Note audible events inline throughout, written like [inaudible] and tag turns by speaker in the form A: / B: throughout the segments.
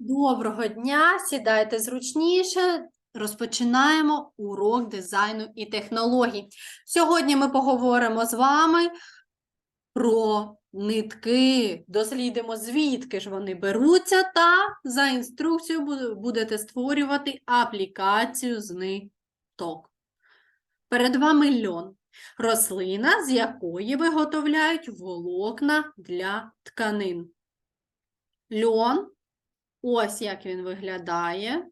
A: Доброго дня, сідайте зручніше. Розпочинаємо урок дизайну і технологій. Сьогодні ми поговоримо з вами про нитки, дослідимо, звідки ж вони беруться, та за інструкцією будете створювати аплікацію з ниток. Перед вами льон, рослина, з якої виготовляють волокна для тканин. Льон Ось як він виглядає.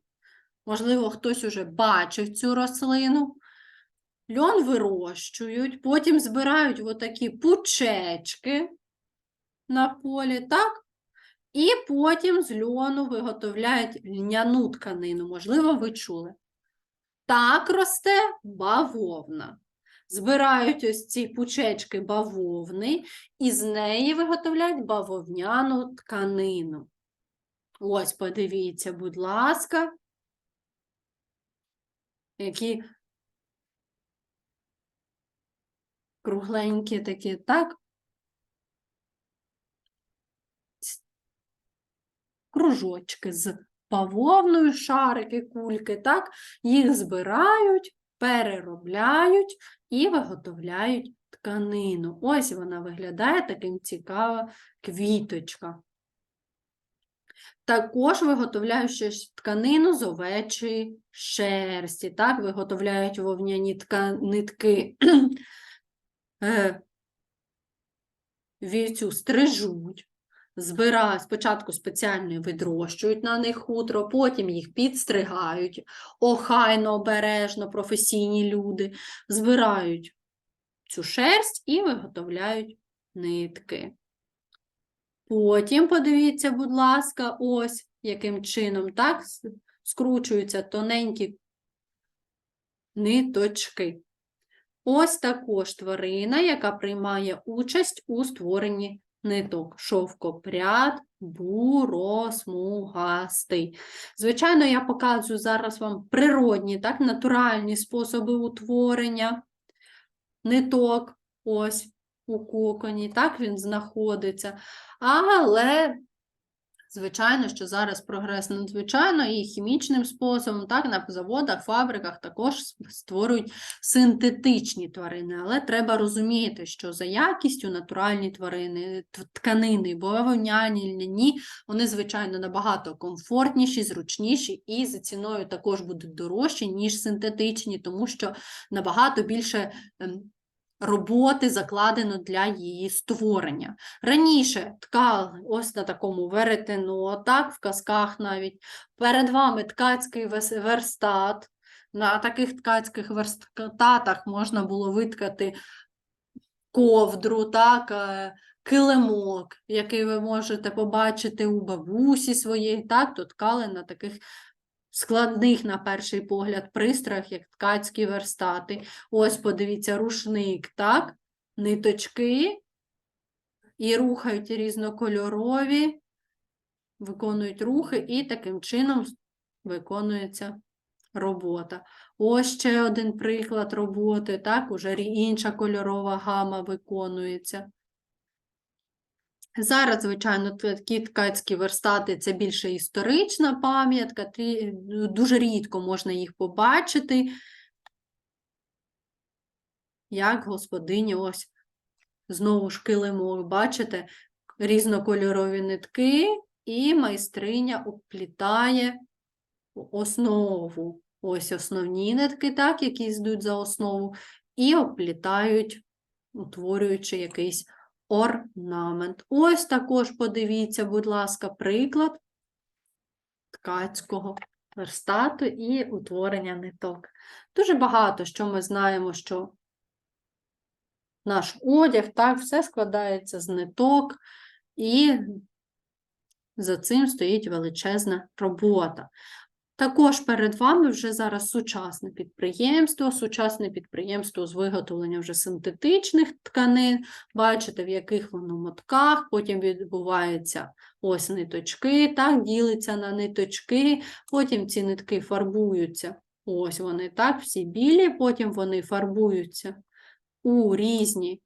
A: Можливо, хтось уже бачив цю рослину. Льон вирощують, потім збирають отакі пучечки на полі, так? І потім з льону виготовляють льняну тканину. Можливо, ви чули. Так росте бавовна. Збирають ось ці пучечки бавовни, і з неї виготовляють бавовняну тканину. Ось, подивіться, будь ласка, які кругленькі такі, так? Кружочки з бавовною, шарики, кульки, так? Їх збирають, переробляють і виготовляють тканину. Ось вона виглядає таким цікава квіточка. Також виготовляють ще тканину з овечої шерсті. Так, виготовляють вовняні нитки, [clears throat] е, вівцю стрижуть, збирають, спочатку спеціально видрощують на них хутро, потім їх підстригають, охайно, обережно, професійні люди, збирають цю шерсть і виготовляють нитки. Потім подивіться, будь ласка, ось яким чином так скручуються тоненькі ниточки. Ось також тварина, яка приймає участь у створенні ниток. Шовкопряд буросмугастий. Звичайно, я показую зараз вам природні, так, натуральні способи утворення ниток. Ось у коконі, так він знаходиться. Але, звичайно, що зараз прогрес надзвичайно і хімічним способом, так, на заводах, фабриках також створюють синтетичні тварини. Але треба розуміти, що за якістю натуральні тварини, тканини, бавовняні, льняні, вони, звичайно, набагато комфортніші, зручніші і за ціною також будуть дорожчі, ніж синтетичні, тому що набагато більше. Роботи закладено для її створення. Раніше ткали ось на такому веретено, так, в казках навіть. Перед вами ткацький верстат. На таких ткацьких верстатах можна було виткати ковдру, так, е, килимок, який ви можете побачити у бабусі своєї, так, то ткали на таких складних, на перший погляд, пристроях, як ткацькі верстати. Ось, подивіться, рушник, так? Ниточки і рухають різнокольорові, виконують рухи, і таким чином виконується робота. Ось ще один приклад роботи, так? Уже інша кольорова гама виконується. Зараз, звичайно, такі ткацькі верстати це більше історична пам'ятка, дуже рідко можна їх побачити, як господині, ось знову ж килимок, бачите, різнокольорові нитки, і майстриня оплітає основу. Ось основні нитки, так, які йдуть за основу, і оплітають, утворюючи якийсь орнамент. Ось також подивіться, будь ласка, приклад ткацького верстату і утворення ниток. Дуже багато що ми знаємо, що наш одяг, так, все складається з ниток, і за цим стоїть величезна робота. Також перед вами вже зараз сучасне підприємство, сучасне підприємство з виготовлення вже синтетичних тканин. Бачите, в яких воно мотках, потім відбуваються ось ниточки, так, ділиться на ниточки, потім ці нитки фарбуються. Ось вони так, всі білі, потім вони фарбуються у різні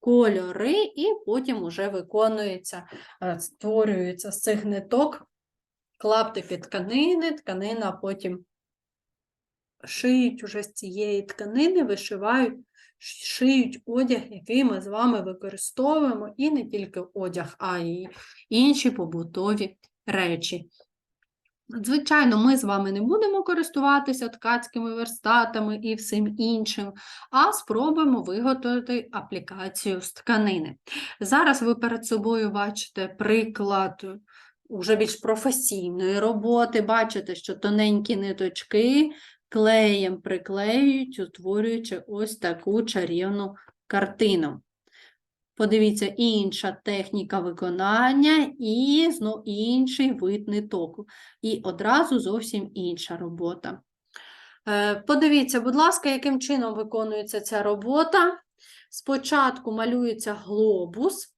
A: кольори, і потім уже виконується, е, створюється з цих ниток клаптики тканини, тканина потім шиють уже з цієї тканини, вишивають, шиють одяг, який ми з вами використовуємо, і не тільки одяг, а й інші побутові речі. Звичайно, ми з вами не будемо користуватися ткацькими верстатами і всім іншим, а спробуємо виготовити аплікацію з тканини. Зараз ви перед собою бачите приклад уже більш професійної роботи. Бачите, що тоненькі ниточки клеєм приклеюють, утворюючи ось таку чарівну картину. Подивіться, інша техніка виконання і знов інший вид ниток. І одразу зовсім інша робота. Е, Подивіться, будь ласка, яким чином виконується ця робота. Спочатку малюється глобус,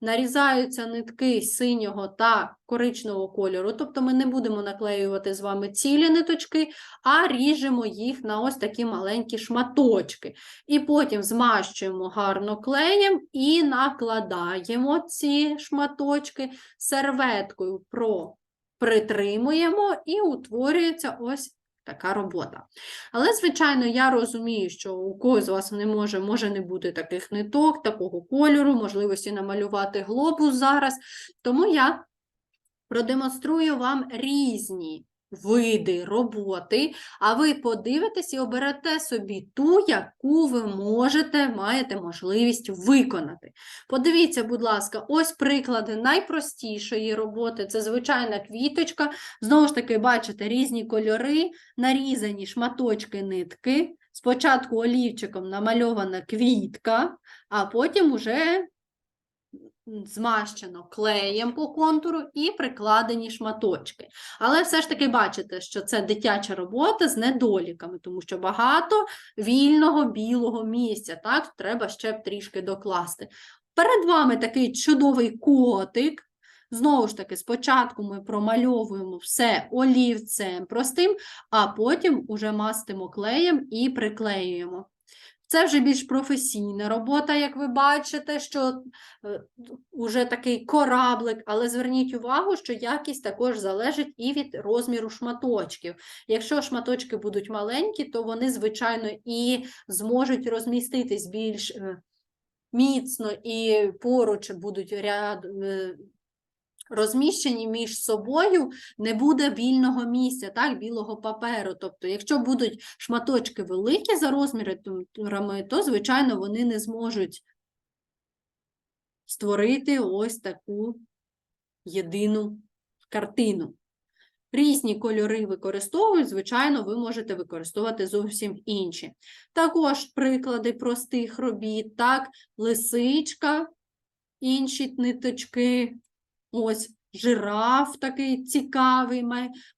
A: нарізаються нитки синього та коричневого кольору, тобто ми не будемо наклеювати з вами цілі ниточки, а ріжемо їх на ось такі маленькі шматочки. І потім змащуємо гарно клеєм і накладаємо ці шматочки серветкою про притримуємо і утворюється ось така робота. Але, звичайно, я розумію, що у когось з вас не може, може не бути таких ниток, такого кольору, можливості намалювати глобус зараз. Тому я продемонструю вам різні види роботи, а ви подивитесь і оберете собі ту, яку ви можете, маєте можливість виконати. Подивіться, будь ласка, ось приклади найпростішої роботи. Це звичайна квіточка. Знову ж таки, бачите, різні кольори, нарізані шматочки нитки. Спочатку олівчиком намальована квітка, а потім уже змащено клеєм по контуру і прикладені шматочки. Але все ж таки бачите, що це дитяча робота з недоліками, тому що багато вільного білого місця, так, треба ще б трішки докласти. Перед вами такий чудовий котик. Знову ж таки, спочатку ми промальовуємо все олівцем простим, а потім уже мастимо клеєм і приклеюємо. Це вже більш професійна робота, як ви бачите, що е, уже такий кораблик, але зверніть увагу, що якість також залежить і від розміру шматочків. Якщо шматочки будуть маленькі, то вони, звичайно, і зможуть розміститись більш е, міцно і поруч будуть ряд. Розміщені між собою не буде вільного місця, так, білого паперу. Тобто, якщо будуть шматочки великі за розмірами, то, звичайно, вони не зможуть створити ось таку єдину картину. Різні кольори використовують, звичайно, ви можете використовувати зовсім інші. Також приклади простих робіт, так, лисичка, інші ниточки, ось жираф такий цікавий,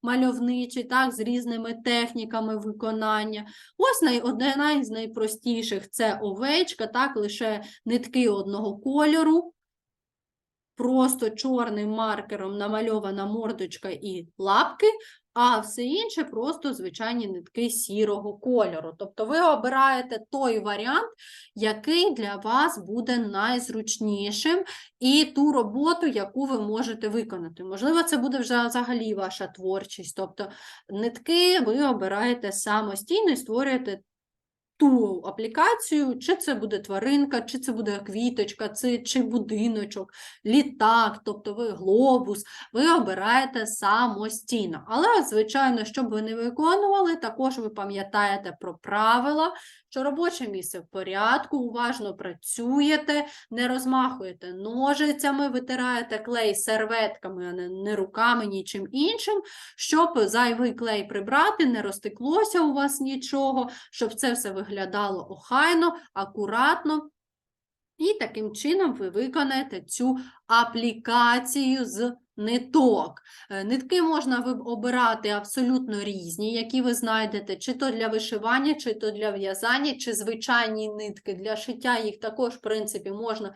A: мальовничий, так, з різними техніками виконання. Ось най, одна із найпростіших це овечка, так, лише нитки одного кольору. Просто чорним маркером намальована мордочка і лапки, а все інше просто звичайні нитки сірого кольору. Тобто ви обираєте той варіант, який для вас буде найзручнішим, і ту роботу, яку ви можете виконати. Можливо, це буде вже взагалі ваша творчість. Тобто нитки ви обираєте самостійно і створюєте ту аплікацію, чи це буде тваринка, чи це буде квіточка, чи, чи будиночок, літак, тобто ви глобус, ви обираєте самостійно. Але, звичайно, щоб ви не виконували, також ви пам'ятаєте про правила, що робоче місце в порядку, уважно працюєте, не розмахуєте ножицями, витираєте клей серветками, а не, руками, нічим іншим, щоб зайвий клей прибрати, не розтеклося у вас нічого, щоб це все виглядало охайно, акуратно. І таким чином ви виконаєте цю аплікацію з ниток. Е, Нитки можна обирати абсолютно різні, які ви знайдете, чи то для вишивання, чи то для в'язання, чи звичайні нитки. Для шиття їх також, в принципі, можна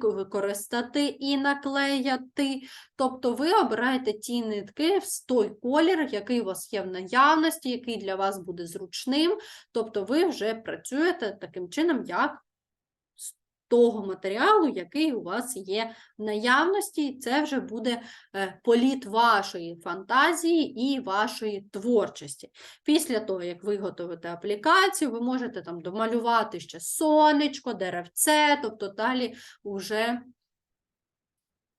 A: використати і наклеяти. Тобто ви обираєте ті нитки в той колір, який у вас є в наявності, який для вас буде зручним. Тобто ви вже працюєте таким чином, як того матеріалу, який у вас є в наявності, це вже буде е, політ вашої фантазії і вашої творчості. Після того, як ви готуєте аплікацію, ви можете там домалювати ще сонечко, деревце, тобто далі вже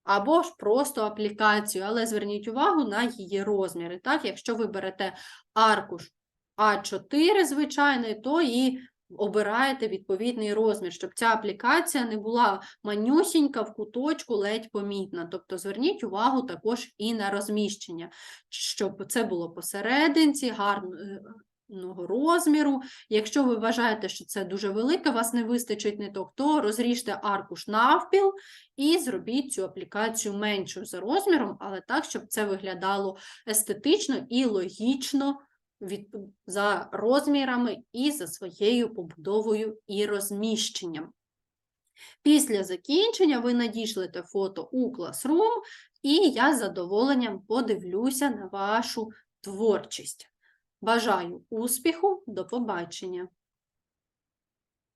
A: або ж просто аплікацію, але зверніть увагу на її розміри. Так? Якщо ви берете аркуш А4 звичайний, то і обираєте відповідний розмір, щоб ця аплікація не була манюсінька в куточку, ледь помітна. Тобто зверніть увагу також і на розміщення, щоб це було посерединці, гарного розміру. Якщо ви вважаєте, що це дуже велике, вас не вистачить ниток, то розріжте аркуш навпіл і зробіть цю аплікацію меншою за розміром, але так, щоб це виглядало естетично і логічно від, за розмірами і за своєю побудовою і розміщенням. Після закінчення ви надішлете фото у Classroom, і я з задоволенням подивлюся на вашу творчість. Бажаю успіху, до побачення!